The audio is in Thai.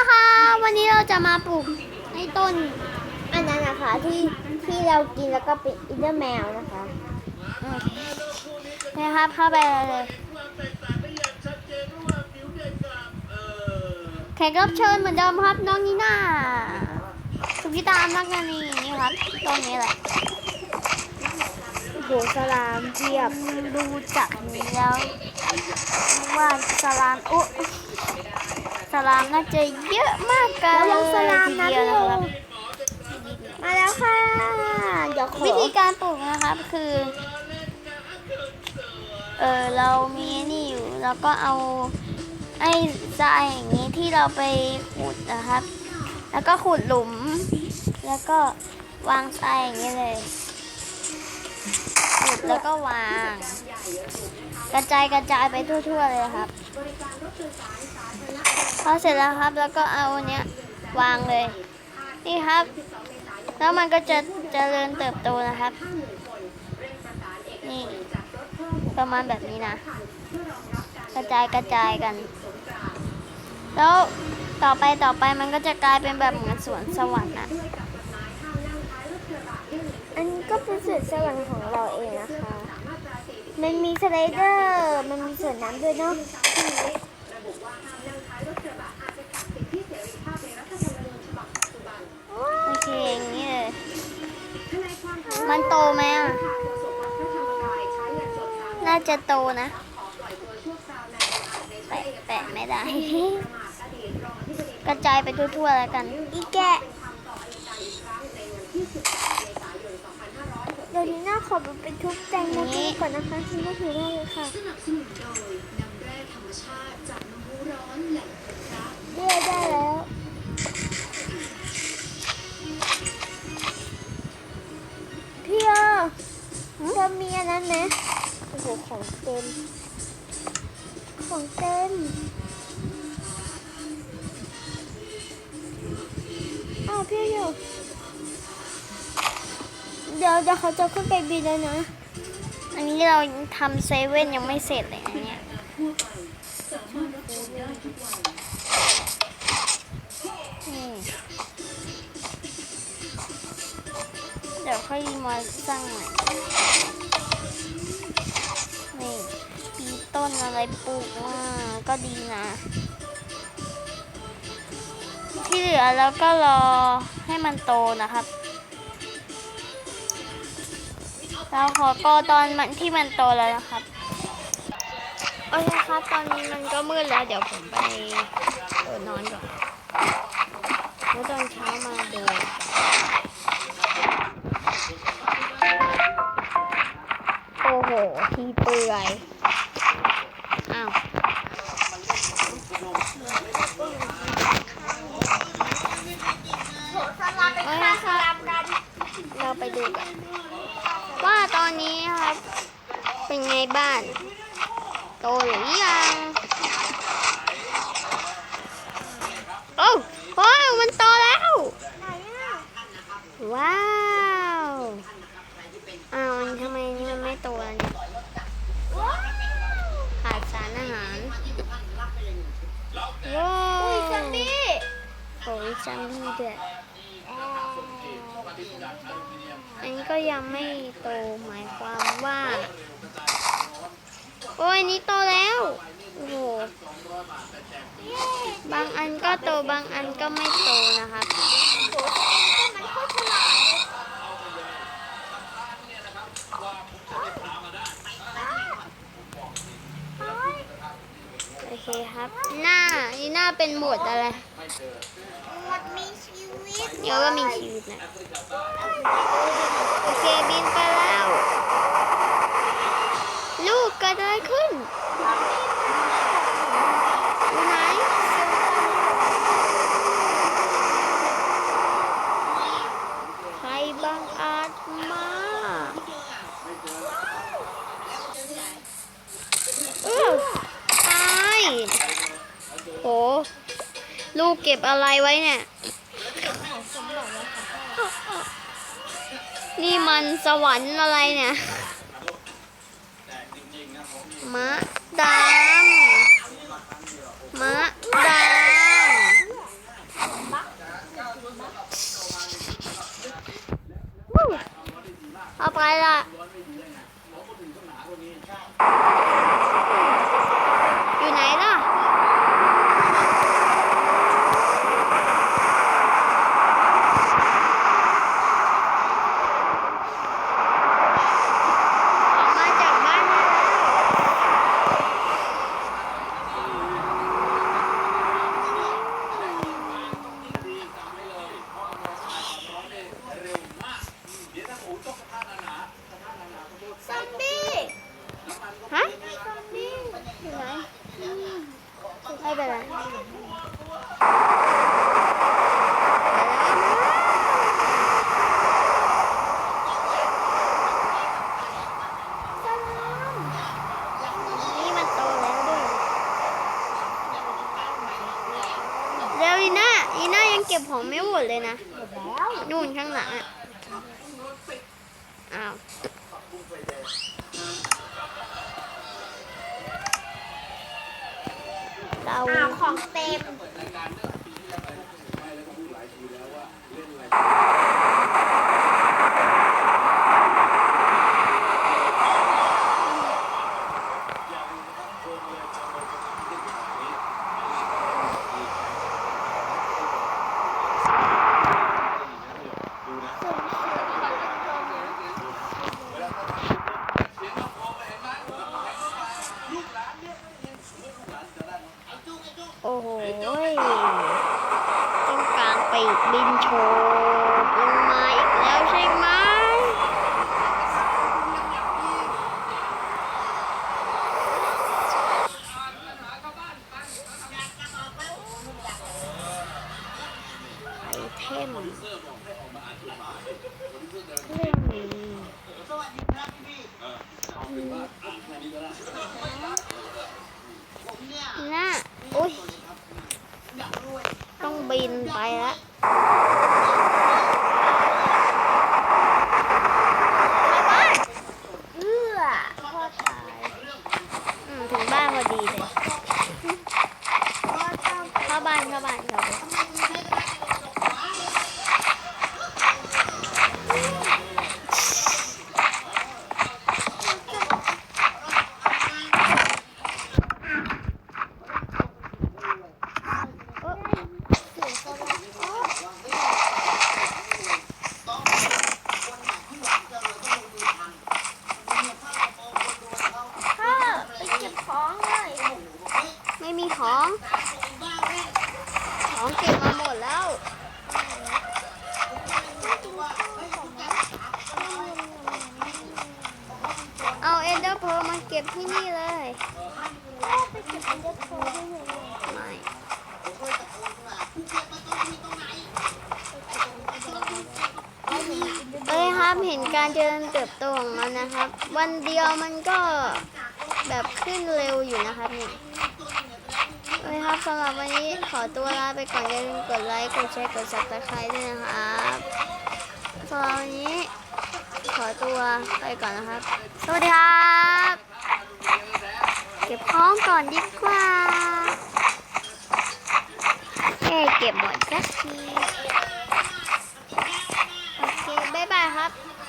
นะคะ วันนี้เราจะมาปลูกในต้น อันนั้นนะคะที่ที่เรากินแล้วก็เป็นอินเดอร์แมวนะคะโอเคนะครับเข้าไปเลยแขกรับเชิญเหมือนเดิมครับน้องนีน่าสุกิตามนักงานนี่นี่ครับต้นนี้แหละโอ้โหสลามเทียบดูจากนี้แล้วว่าสลามอุ๊ สลามน่าจะเยอะมากกันระวังสลามทีนะเดียวพี่นะโอครับมาแล้วค่ะ เดี๋ยวขอวิธีการปลูกนะครับคือ เออเรามีนี่อยู่แล้วก็เอาไอ้ทรายอย่างนี้ที่เราไปขุดนะครับ แล้วก็ขุดหลุม แล้วก็วางทรายอย่างนี้เลยขุดแล้วก็วาง กระจายกระจายไปทั่วๆเลยครับ พอเสร็จแล้วครับแล้วก็เอาอันเนี้ยวางเลย นี่ครับ แล้วมันก็จะเจริญเติบโตนะครับ นี่ประมาณแบบนี้นะ กระจายกระจายกัน แล้วต่อไปต่อไปมันก็จะกลายเป็นแบบเหมือนสวนสวรรค์อะอันนี้ก็เป็นสวนสวรรค์ของเราเองนะคะ มันมีสไลเดอร์ มันมีสวนน้ำด้วยเนาะ โอเคอย่างนี้เลยมันโตไหมอะ น่าจะโตนะ แปะแปะไม่ได้ กระจายไปทั่วๆแล้วกัน อีแกะเดี๋ยวนี้น่าขอไปทุบแตงโมกินก่อนนะคะนี่ก็ถือได้เลยค่ะเรียกได้แล้ว เธอมีอันนั้นไหมโอ้โหของเต็ม ของเต็มอ้าวพี่อยู่เดี๋ยวเดี๋ยวเขาจะขึ้นไปบินแล้วนะ อันนี้เราทำเซเว่นยังไม่เสร็จเลยนะเนี่ยนี่ ดี๋ยวค่อยมาสร้างใหม่นี่ปีต้นอะไรปลูกมาก็ดีนะ ที่เหลือแล้วก็รอให้มันโตนะครับ เราขอโกตอนมันที่มันโตแล้วนะครับโอเคครับตอนนี้มันก็มืดแล้ว เดี๋ยวผมไปนอนก่อนแล้วตอนเช้ามาดู หทีเปื่อย อ้าวโอเคครับเราไปดูกันว่าตอนนี้ครับ เป็นไงบ้าน โตหรือยัง โอ้โหมันโตแล้วว้าวอ้าวทำไมนี่มันไม่โตแล้วเนี่ยขาดสารอาหารว้าว อุ้ยซัมบี้ โอ้ย จัมบี้ด้วยอันนี้ก็ยังไม่โตหมายความว่า โอ้ยอันนี้โตแล้ว โอ้โห บางอันก็โตบางอันก็ไม่โตนะครับโคตรฉลาดเลยโอเคครับ หน้า นี่หน้าเป็นหมวดอะไร เดี๋ยวก็มีชีวิตนะ โอเคบินไปแล้ว ลูกเกิดอะไรขึ้นอยู่ไหน ใครบังอาจมาเออตายโห ลูกเก็บอะไรไว้เนี่ย นี่มันสวรรค์อะไรเนี่ยมะดามมะดาม อยู่ไหนล่ะ ออกมาจากบ้านได้แล้ว ซอมบี้ ฮะ ซอมบี้ อยู่ไหนไม่เป็นไรนี่มันโตแล้วด้วยเร็วอีน่าอีน่ายังเก็บของไม่หมดเลยนะ หมดแล้ว นู่นข้างหลังอะอ้าวเราอ้าวของเต็ม โอ้โหยต้องกลางปีกบินโชว์ลงมาอีกแล้วใช่ไหม ไอเทมเรื่องนี้น่าอุ้ย ต้องบินไปแล้วมาบ้าน เอื้อพ่อตาย อืมถึงบ้านพอดีเลย พ่อต้อง เข้าบ้านเข้าบ้านเข้าบ้านพ่อไปเก็บของเลย ไม่มีของ ของเก็บ มาหมดแล้วเอาเอ็นเดอร์เพลมาเก็บที่นี่เลยไปเก็บอันเดอร์โคได้ยังไงไม่เอ้ยครับเห็นการเจริญเติบโตของมันนะครับ วันเดียวมันก็แบบขึ้นเร็วอยู่นะครับนี่ย ครับสำหรับวันนี้ขอตัวลาไปก่อนอย่าลืมกดไลค์ กดแชร์ กดซับสไครต์ด้วยนะครับสำหรับวันนี้ขอตัวไปก่อนนะครับ สวัสดีครับ เก็บของก่อนดีกว่าเอ้เก็บหมดสักที